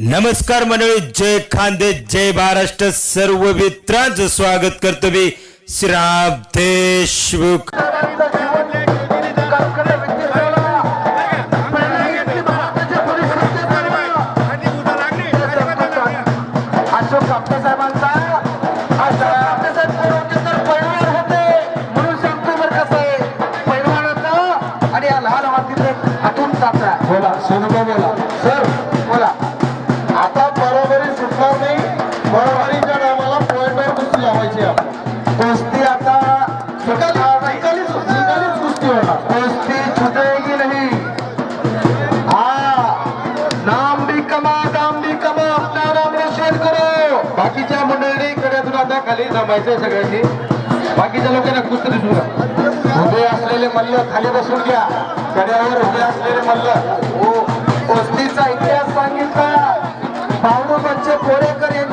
नमस्कार मंडळी जय खानदे जय महाराष्ट्र सर्व मित्रांचं स्वागत करतो मी श्रीराम देशमुख बोला आपटे बोला थांबायचं सगळ्यांनी. बाकीच्या लोकांना कुस्त्री सुद्धा हृदय असलेले मल्ल खाली बसून घ्या. कड्यावर हृदय असलेले मल्ल. हो कुस्तीचा इतिहास सांगितला. बाळू म्हणजे कोरेकर यांनी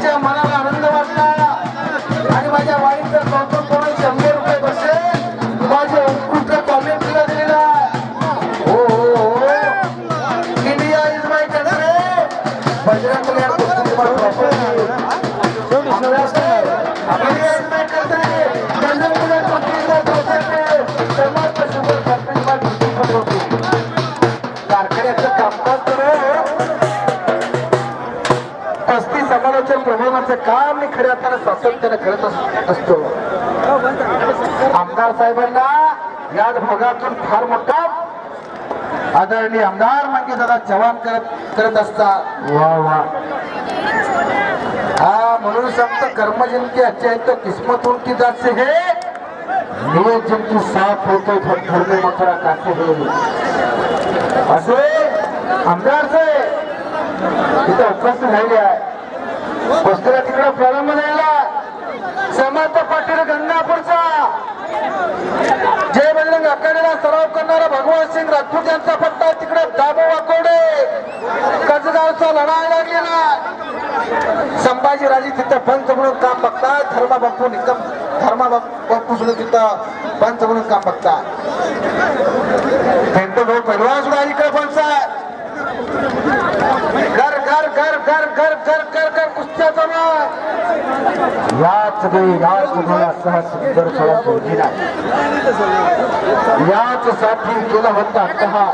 समालोचन काम मी खऱ्या अर्थानं सातत्याने करत असतो. आमदार साहेबांना या भागातून फार मोठा आदरणीय आमदार म्हणजे दादा चव्हाण करत करत असता. वा वा. हा म्हणून सांगतो कर्म जिनकी अच्छे आहे तो किस्मत उलटी जाते हे है नियत साफ होतो धर्म घर में मथुरा कासे असे आमदार साहेब इथं उपस्थित राहिले आहे. दुसऱ्या तिकडे प्रारंभ झाला समर्थ पाटील गंगापूरचा. जय बजरंग आखाड्याला सराव करणारा भगवान सिंग राजपूत यांचा पट्टा तिकडे. दाबो वाकोडे. कसगावचा लढाई लागलेला संभाजीराजे तिथं पंच म्हणून काम बघतात. धर्मा बापू निकम धर्मा बापू सुद्धा तिथं पंच म्हणून काम बघतात. त्यांचं भाऊ पैलवान सुद्धा इकडे पंच कर कर कर कर कर कर कुस्त्या चालू. याच नाही याच तुम्हाला सहा सुंदर सोळा सोडली नाही याच साठी तुला म्हणतात कहा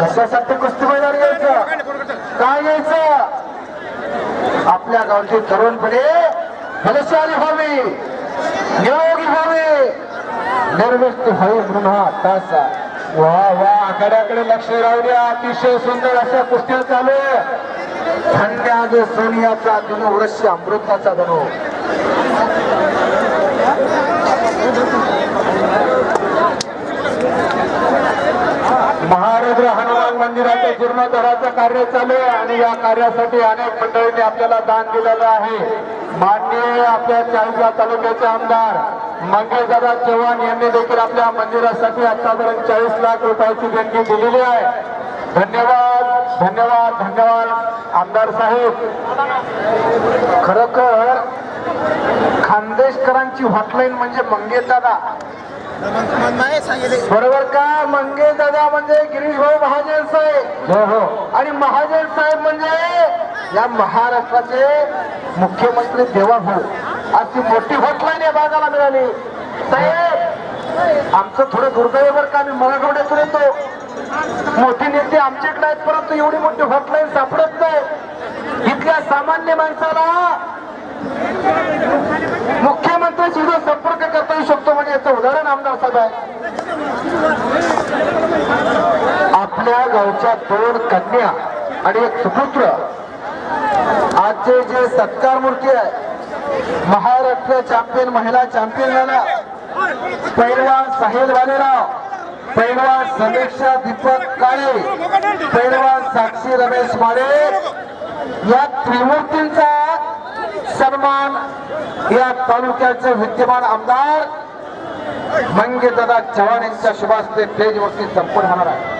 कशासाठी कुस्ती मैदान यायचं? काय यायचं? आपल्या गावची तरुणपणे फलशाली व्हावी निरोगी व्हावी. निर्वस्त व्हावी म्हणून हा तास वा वा आखाड्याकडे लक्ष राहू द्या. अतिशय सुंदर अशा कुस्त्या चालू आहे. सोनियाचा धनु वृक्ष अमृताचा धनु. महारुद्र हनुमान मंदिराच्या जीर्णोद्धाराचं कार्य चालू आहे आणि या कार्यासाठी अनेक मंडळींनी आपल्याला दान दिलेलं आहे. माननीय आपल्या चाळीसगाव तालुक्याचे आमदार मंगेशदादा चव्हाण यांनी देखील आपल्या मंदिरासाठी आतापर्यंत चाळीस लाख रुपयाची देणगी दिलेली आहे. धन्यवाद धन्यवाद धन्यवाद आमदार साहेब. खरोखर खानदेशकरांची हॉटलाईन म्हणजे मंगेशदादा. बरोबर का? मंगेश दादा म्हणजे गिरीश भाऊ महाजन साहेब. हो हो. आणि महाजन साहेब म्हणजे या महाराष्ट्राचे मुख्यमंत्री देवा हो अशी मोठी हॉटलाईन या भागाला मिळाली. साहेब आमचं थोडं दुर्दैव बरं का? आम्ही मराठवाड्यातून येतो. मोठी नेते आमच्याकडे आहेत परंतु एवढी मोठी हॉटलाईन सापडत नाही. इथल्या सामान्य माणसाला मुख्यमंत्री सुद्धा संपर्क करता येऊ शकतो म्हणजे याचं उदाहरण आमदार साहेब आहे. आपल्या गावच्या दोन कन्या आणि एक सुपुत्र आमचे जे सत्कार मूर्ती आहे महाराष्ट्र चॅम्पियन महिला चॅम्पियन झाला पैलवान साहिल वालेराव पैलवान समीक्षा दीपक काळे पैलवान साक्षी रमेश माडे या त्रिमूर्तींचा सन्मान या तालुक्याचे विद्यमान आमदार मंगेदादा चव्हाण यांच्या शुभास्ते स्टेजवरती संपूर्ण होणार आहे.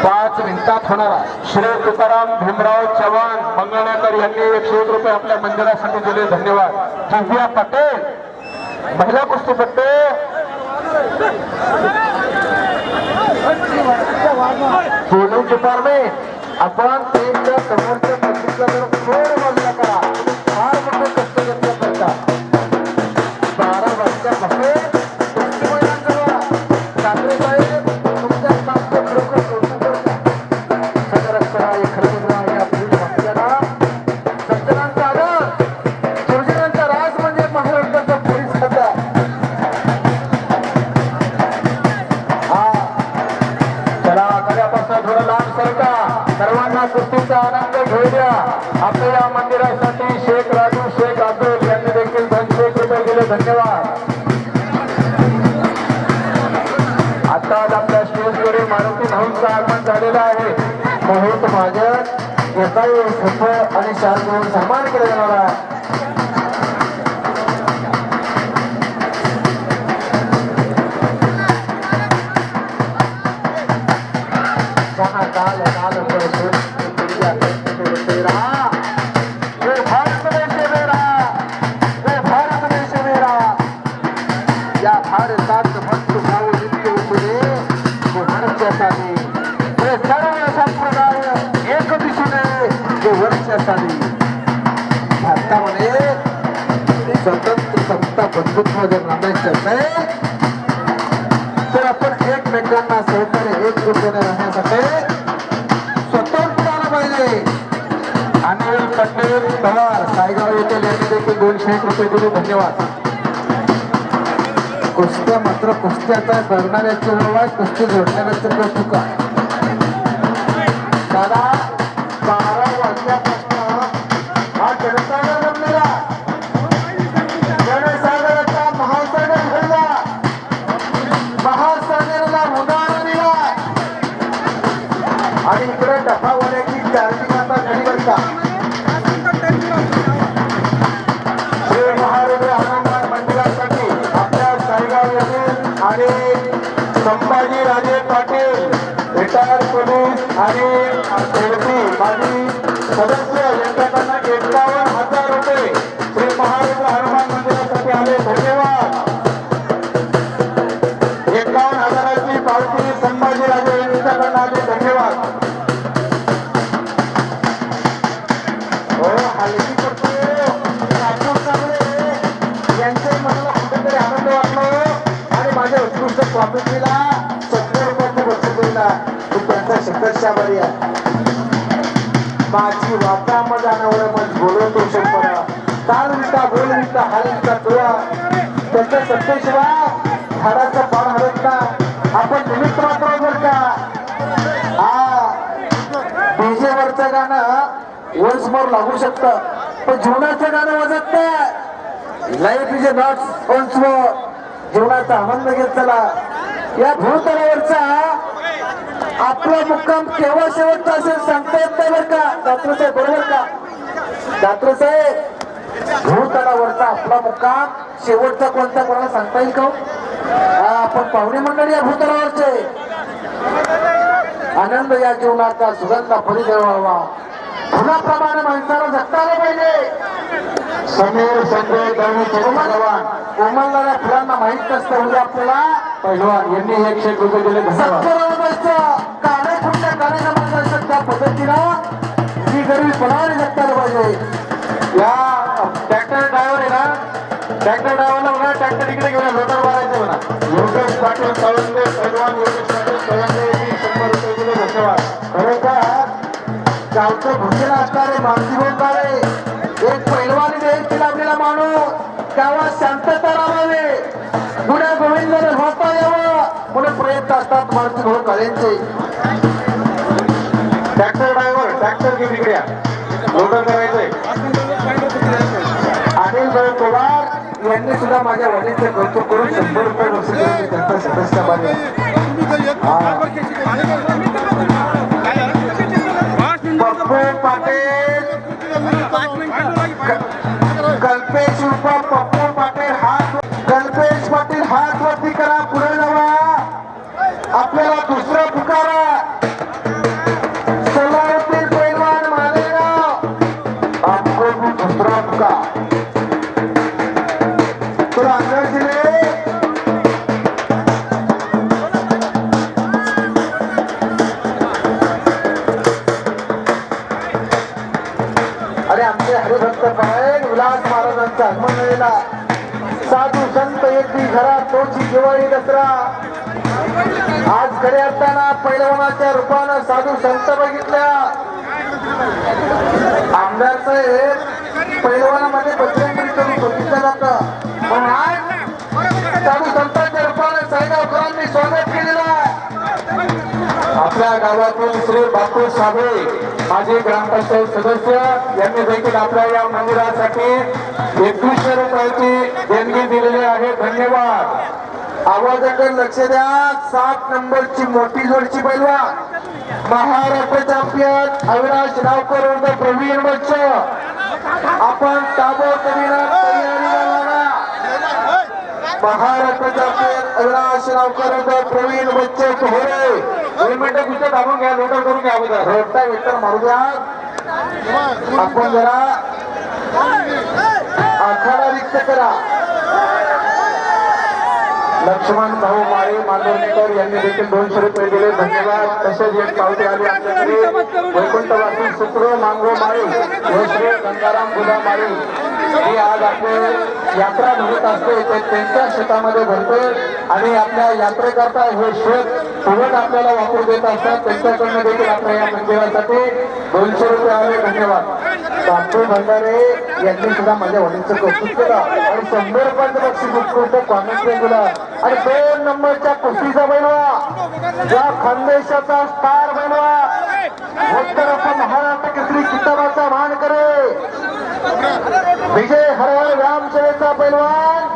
पाच मिनिटात होणार श्री तुकाराम भीमराव चव्हाण मंगळकर यांनी एकशे एक रुपये आपल्या मंदिरासाठी दिले. धन्यवाद. दिव्या पटेल महिला कुस्तीपट्टू पोलीस डिपार्टमेंट आपण त्यांच्या एक धन्यवाद. आताच आपल्या स्टेजवरील मारुती भाऊंचं स्वतंत्र सत्ता बंधुत्व जर नांदायचं असेल तर आपण एकमेकांना सहकार्य एक रूपाने राहण्यासाठी स्वतंत्र आलं पाहिजे अनिल पटेल पवार सायगाव येथे यांनी देखील दोनशे एक रुपये दिले धन्यवाद कुस्त्या मात्र कुस्त्याचा करणाऱ्याची वेळ कुस्ती जोडणाऱ्याचं कौतुक आहे ताल विटा बोल डोळा त्याच्या सत्तेशिवाय झाडाचं पान हरत ना आपण निमित्त मात्र बरं का? हा. डीजे वरचं गाणं वन्स मोर लागू शकतं. पण जीवनाचं गाणं वाजत नाही. Life is a not once more जीवनाचा आनंद घेत चला. या भूतलावरचा आपला मुक्काम केव्हा शेवटचा असेल सांगता येत नाही बरं का? दात्र साहेब बरोबर का? दात्र साहेब भूतलावरचा आपला मुक्काम. शेवटचा कोणता कोणाला सांगता येईल का हो? हा, आपण पाहुणे मंडळी या भूतलावरचे. आनंद या जीवनाचा सुगंधा परिदेवावा फुलाप्रमाणे माणसाला जगता आलं पाहिजे. समीर संजय भगवान. कोमलदार फुलांना माहीत नसतं उद्या आपल्याला. पहिलवान यांनी एकशे एक रुपये दिले कार्यक्रमाच्या त्या पद्धतीनं ही गरीबी पणाने जगता आलं पाहिजे? या ट्रॅक्टर ड्रायव्हर आहे ना ट्रॅक्टर ड्रायव्हरला म्हणा ट्रॅक्टर इकडे घेऊन रोटर मारायचं म्हणा. योगेश पाटील कळंदे पैलवान योगेश पाटील कळंदे यांनी शंभर रुपये दिले धन्यवाद. खरोखर गावचं भुकेला असणारे मानसी बोलणारे एक पैलवानी देईल आपल्याला माणूस गावात शांतता राहावे गुन्ह्या गोविंदाने होता यावं म्हणून प्रयत्न असतात मानसी भाऊ काळेंचे ट्रॅक्टर ड्रायव्हर ट्रॅक्टर घेऊन इकडे. लोडर करायचंय. मला माझ्या वडीलचे कौतुक करून शंभर रुपये बक्षीस त्यांचा सदस्य बाजू पप्पू पाटील. कल्पेश रुपा पप्पू पाटील हात कल्पेश पाटील हात वरती करा पुढे जावा. आपल्याला दुसरं पुकारा. हरिभक्त विलास महाराजांचा आगमन साधू संत येती घरात तोची दिवाळी दसरा. आज खरे असताना पैलवानाच्या रूपानं साधू संत बघितल्या. आमदार साहेब पैलवानामध्ये बजरंगी करून बघितलं जात. पण आज साधू संतांच्या रूपानं साईगावकरांनी स्वागत केलेलं आपल्या गावातून श्री बापू साबळे माजी ग्रामपंचायत सदस्य यांनी देखील आपल्या या मंदिरासाठी एकवीसशे रुपयाची देणगी दिलेली आहे. धन्यवाद. आवाजाकडे लक्ष द्या. सात नंबरची मोठी जोडची पैलवा महाराष्ट्र चॅम्पियन अविनाश रावकर विरुद्ध प्रवीण बच्च. आपण ताबडतोबीनं महाराष्ट्र चॅम्पियन अविनाश रावकर विरुद्ध प्रवीण बच्चे कोहरे. दोन मिनिटं कुठे घ्या लोटर करून घ्या अगोदर. रोडता विठ्ठल मारू द्या आपण जरा आखाडा रिक्त करा. लक्ष्मण भाऊ माळे मांडवणकर यांनी देखील दोनशे रुपये दिले. धन्यवाद. तसेच एक पावती आली आमच्याकडे वैकुंठवासी सुक्रो मांगो माळे. व श्री गंगाराम गुला माळे. ही आज आपले यात्रा भरत असते. ते त्यांच्या शेतामध्ये भरते आणि आपल्या यात्रेकरता हे शेत पुढे आपल्याला वापर देत असतात. त्यांच्याकडनं देखील आपल्या या मंदिरासाठी दोनशे रुपये आले. धन्यवाद. बापू भंडारे यांनी सुद्धा माझ्या वडीलचं कौतुक केलं. आणि शंभर रुपयाचं बक्षीस उत्कृष्ट कॉमेंट दिला. आणि दोन नंबरच्या कुस्तीचा बैलवा. या खानदेशाचा स्टार बैलवा. उत्तराचा महाराष्ट्र केसरी किताबाचा मान करे. विजय हरहर रामसेवेचा पैलवान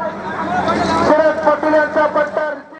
शरद पाटील यांचा पट्टा